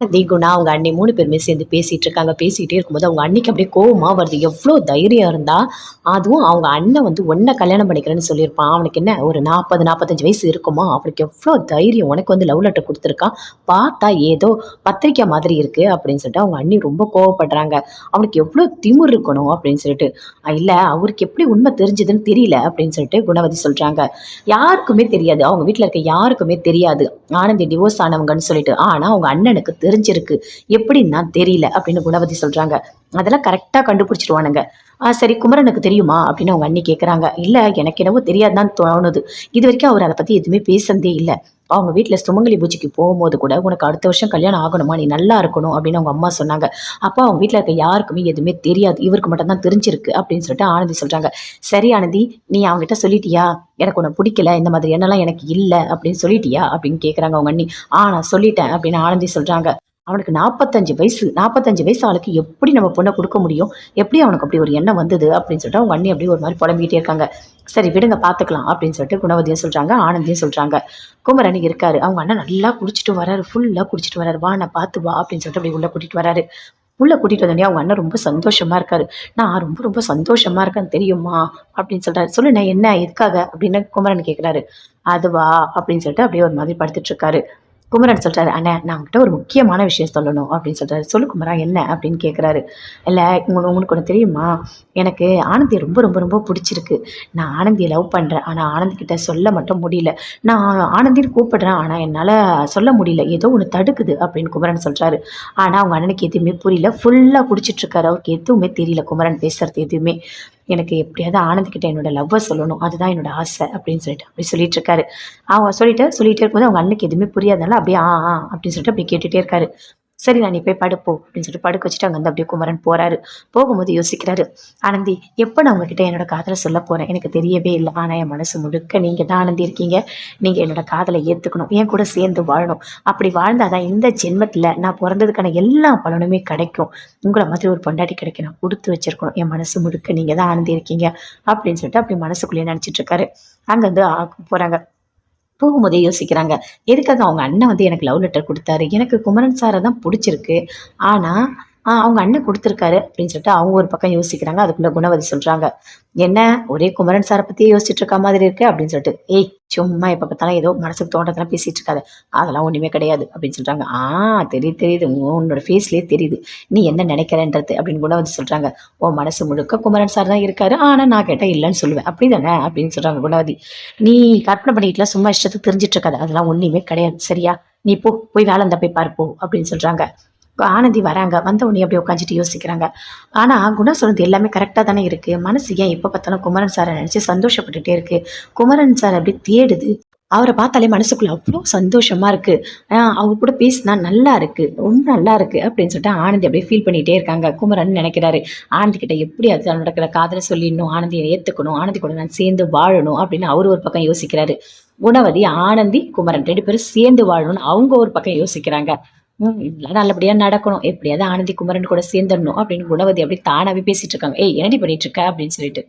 தி குணா அவங்க அண்ணி மூணு பேருமே சேர்ந்து பேசிகிட்டு இருக்காங்க. பேசிட்டே இருக்கும்போது அவங்க அன்னைக்கு அப்படியே கோவமாக வருது. எவ்வளோ தைரியம் இருந்தால் அதுவும் அவங்க அண்ணன் வந்து ஒன்றை கல்யாணம் பண்ணிக்கிறேன்னு சொல்லியிருப்பான். அவனுக்கு என்ன ஒரு நாற்பது நாற்பத்தஞ்சு வயசு இருக்குமா? அவனுக்கு எவ்வளோ தைரியம்? உனக்கு வந்து லவ் லெட்டர் கொடுத்துருக்கான். பார்த்தா ஏதோ பத்திரிக்கை மாதிரி இருக்குது அப்படின்னு சொல்லிட்டு அவங்க அண்ணி ரொம்ப கோவப்படுறாங்க. அவனுக்கு எவ்வளோ திமிர் இருக்கணும் அப்படின்னு சொல்லிட்டு. இல்லை அவருக்கு எப்படி உண்மை தெரிஞ்சதுன்னு தெரியல அப்படின்னு சொல்லிட்டு குணவதி சொல்கிறாங்க யாருக்குமே தெரியாது. அவங்க வீட்டில் இருக்க யாருக்குமே தெரியாது. ஆனந்தி டிவோர்ஸ் ஆனவங்கன்னு சொல்லிட்டு. ஆனால் அவங்க அண்ணனுக்கு தெரிஞ்சிருக்கு. எப்படின்னா தெரியல அப்படின்னு குணவதி சொல்றாங்க. அதெல்லாம் கரெக்டாக கண்டுபிடிச்சிருவானுங்க ஆ சரி குமரனுக்கு தெரியுமா? அப்படின்னு அவங்க அண்ணி கேட்குறாங்க இல்லை எனக்கு என்னவோ தெரியாதுதான் தோணுது. இது வரைக்கும் அவர் அதை பற்றி எதுவுமே பேசுனதே இல்லை. அவங்க வீட்டில் சுமங்கலி பூஜைக்கு போகும்போது கூட உனக்கு அடுத்த வருஷம் கல்யாணம் ஆகணுமா? நீ நல்லா இருக்கணும். அப்படின்னு அவங்க அம்மா சொன்னாங்க. அப்போ அவங்க வீட்டில் இருக்க யாருக்குமே எதுவுமே தெரியாது. இவருக்கு மட்டும் தான் தெரிஞ்சிருக்கு அப்படின்னு சொல்லிட்டு ஆனந்தி சொல்கிறாங்க சரி ஆனந்தி நீ அவங்ககிட்ட சொல்லிட்டியா? எனக்கு உன்னை பிடிக்கல. இந்த மாதிரி என்னெல்லாம் எனக்கு இல்லை. அப்படின்னு சொல்லிட்டியா? அப்படின்னு கேட்குறாங்க அவங்க அண்ணி. ஆ நான் சொல்லிட்டேன். அப்படின்னு ஆனந்தி சொல்கிறாங்க அவனுக்கு நாற்பத்தஞ்சு வயசு நாற்பத்தஞ்சு வயசு ஆளுக்கு எப்படி நம்ம பொண்ணை கொடுக்க முடியும்? எப்படி அவனுக்கு அப்படி ஒரு எண்ணம் வந்தது? அப்படின்னு சொல்லிட்டு அவங்க அண்ணி அப்படியே ஒரு மாதிரி புலம்பிக்கிட்டே இருக்காங்க. சரி விடுங்க பார்த்துக்கலாம் அப்படின்னு சொல்லிட்டு குணவதியும் சொல்கிறாங்க ஆனந்தியும் சொல்கிறாங்க குமரன் இருக்காரு. அவங்க அண்ணன் நல்லா குடிச்சிட்டு வராரு ஃபுல்லாக குடிச்சிட்டு வராரு. வா நான் பார்த்து வா அப்படின்னு சொல்லிட்டு அப்படி உள்ளே கூட்டிகிட்டு வராரு. உள்ளே கூட்டிகிட்டு வந்தோடனே அவங்க அண்ணன் ரொம்ப சந்தோஷமாக இருக்காரு. நான் ரொம்ப ரொம்ப சந்தோஷமாக இருக்கேன்னு தெரியுமா? அப்படின்னு சொல்கிறாரு சொல்லு நான் என்ன எதுக்காக? அப்படின்னு குமரன் கேட்குறாரு அதுவா அப்படின்னு சொல்லிட்டு அப்படியே ஒரு மாதிரி படுத்துட்டு இருக்காரு. குமரன் சொல்கிறாரு அண்ணன் நான் உங்ககிட்ட ஒரு முக்கியமான விஷயம் சொல்லணும். அப்படின்னு சொல்கிறாரு சொல்லு குமரா என்ன? அப்படின்னு கேட்குறாரு இல்லை உங்களுக்கு உங்களுக்கு ஒன்று தெரியுமா? எனக்கு ஆனந்தியை ரொம்ப ரொம்ப ரொம்ப பிடிச்சிருக்கு. நான் ஆனந்தியை லவ் பண்ணுறேன் ஆனால் ஆனந்திக்கிட்ட சொல்ல மட்டும் முடியல. நான் ஆனந்தின்னு கூப்பிடுறேன். ஆனால் என்னால் சொல்ல முடியல. ஏதோ ஒன்று தடுக்குது அப்படின்னு குமரன் சொல்கிறாரு ஆனால் அவங்க அண்ணனுக்கு எதுவுமே புரியல. ஃபுல்லாக குடிச்சிட்ருக்காரு அவருக்கு எதுவுமே தெரியல. குமரன் பேசுகிறது எதுவுமே. எனக்கு எப்படியாவது ஆனந்திக்கிட்ட என்னோட லவ்வை சொல்லணும். அதுதான் என்னோட ஆசை அப்படின்னு சொல்லிட்டு அப்படி சொல்லிட்டு இருக்காரு அவங்க சொல்லிட்டு சொல்லிட்டே இருக்கும்போது அவங்க அண்ணனுக்கு எதுவுமே புரியாதனால அப்படியே ஆ ஆ அப்படின்னு சொல்லிட்டு அப்படியே கேட்டுகிட்டே இருக்காரு. சரி நான் நீ போய் படுப்போ அப்படின்னு சொல்லிட்டு படுக்க வச்சுட்டு அங்கே வந்து அப்படியே குமரன் போகிறாரு போகும்போது யோசிக்கிறாரு ஆனந்தி எப்போ நான் உங்ககிட்ட என்னோட காதலை சொல்ல போகிறேன் எனக்கு தெரியவே இல்லை. ஆனால் என் மனசு முழுக்க நீங்கள் தான் ஆனந்தி இருக்கீங்க. நீங்கள் என்னோட காதலை ஏற்றுக்கணும் என் கூட சேர்ந்து வாழணும். அப்படி வாழ்ந்தாதான் இந்த ஜென்மத்தில் நான் பிறந்ததுக்கான எல்லா பலனுமே கிடைக்கும். உங்களை மாதிரி ஒரு பொண்டாட்டி கிடைக்க நான் கொடுத்து வச்சிருக்கணும். என் மனசு முழுக்க நீங்கள் தான் ஆனந்தி இருக்கீங்க. அப்படின்னு சொல்லிட்டு அப்படி மனசுக்குள்ளேயே நினச்சிட்டு இருக்காரு. அங்கேருந்து போகிறாங்க போகும்போதே யோசிக்கிறாங்க. எதுக்காக அவங்க அண்ணன் வந்து எனக்கு லவ் லெட்டர் கொடுத்தாரு? எனக்கு குமரன் சாரை தான் பிடிச்சிருக்கு. ஆனால் அவங்க அண்ணன் கொடுத்துருக்காரு அப்படின்னு சொல்லிட்டு அவங்க ஒரு பக்கம் யோசிக்கிறாங்க. அதுக்குள்ள குணவதி சொல்கிறாங்க என்ன? ஒரே குமரன் சாரை பத்தியே யோசிச்சுட்டு இருக்க மாதிரி இருக்கு அப்படின்னு சொல்லிட்டு. ஏய் சும்மா எப்போ பார்த்தாலும் ஏதோ மனசுக்கு தோன்றதெல்லாம் பேசிகிட்டு இருக்காது. அதெல்லாம் ஒன்றுமே கிடையாது அப்படின்னு சொல்கிறாங்க ஆ தெரியுது தெரியுது. உன்னோட ஃபேஸ்லேயே தெரியுது. நீ என்ன நினைக்கிறன்றது அப்படின்னு குணவதி சொல்கிறாங்க ஓ மனசு முழுக்க குமரன் சார் தான் இருக்காரு. ஆனால் நான் கேட்டால் இல்லைன்னு சொல்லுவேன். அப்படி தானே அப்படின்னு சொல்கிறாங்க குணவதி. நீ கற்பனை பண்ணிட்டுலாம் சும்மா இஷ்டத்துக்கு தெரிஞ்சிட்டு இருக்காது. அதெல்லாம் ஒன்றுமே கிடையாது. சரியா? நீ போ. போய் வேலை இருந்தால் போய் பார்ப்போ அப்படின்னு சொல்கிறாங்க ஆனந்தி வராங்க வந்த உடனே அப்படியே உட்காந்துட்டு யோசிக்கிறாங்க. ஆனால் குணா சொன்னது எல்லாமே கரெக்டாக தானே இருக்குது மனசு ஏன் எப்போ பார்த்தாலும் குமரன் சாரை நினச்சி சந்தோஷப்பட்டுட்டே இருக்குது குமரன் சார் அப்படி தேடுது. அவரை பார்த்தாலே மனசுக்குள்ளே அவ்வளோ சந்தோஷமாக இருக்குது அவர் கூட பேசினா நல்லா இருக்குது ரொம்ப நல்லா இருக்குது அப்படின்னு சொல்லிட்டு ஆனந்தி அப்படியே ஃபீல் பண்ணிகிட்டே இருக்காங்க. குமரன் நினைக்கிறாரு ஆனந்தி கிட்ட எப்படி அது நடக்கிற காதலை சொல்லிடணும்? ஆனந்தியை ஏற்றுக்கணும் ஆனந்தி கூட நான் சேர்ந்து வாழணும்? அப்படின்னு அவர் ஒரு பக்கம் யோசிக்கிறாரு. குணவதி ஆனந்தி குமரன் ரெண்டு பேரும் சேர்ந்து வாழணும்னு அவங்க ஒரு பக்கம் யோசிக்கிறாங்க. இதெல்லாம் நல்லபடியா நடக்கணும். எப்படியாவது ஆனந்தி குமரன் கூட சேர்ந்துடணும் அப்படின்னு குணவதி அப்படி தானாகவே பேசிட்டு இருக்காங்க. ஏய் என்னடி பண்ணிட்டு இருக்க? அப்படின்னு சொல்லிட்டு.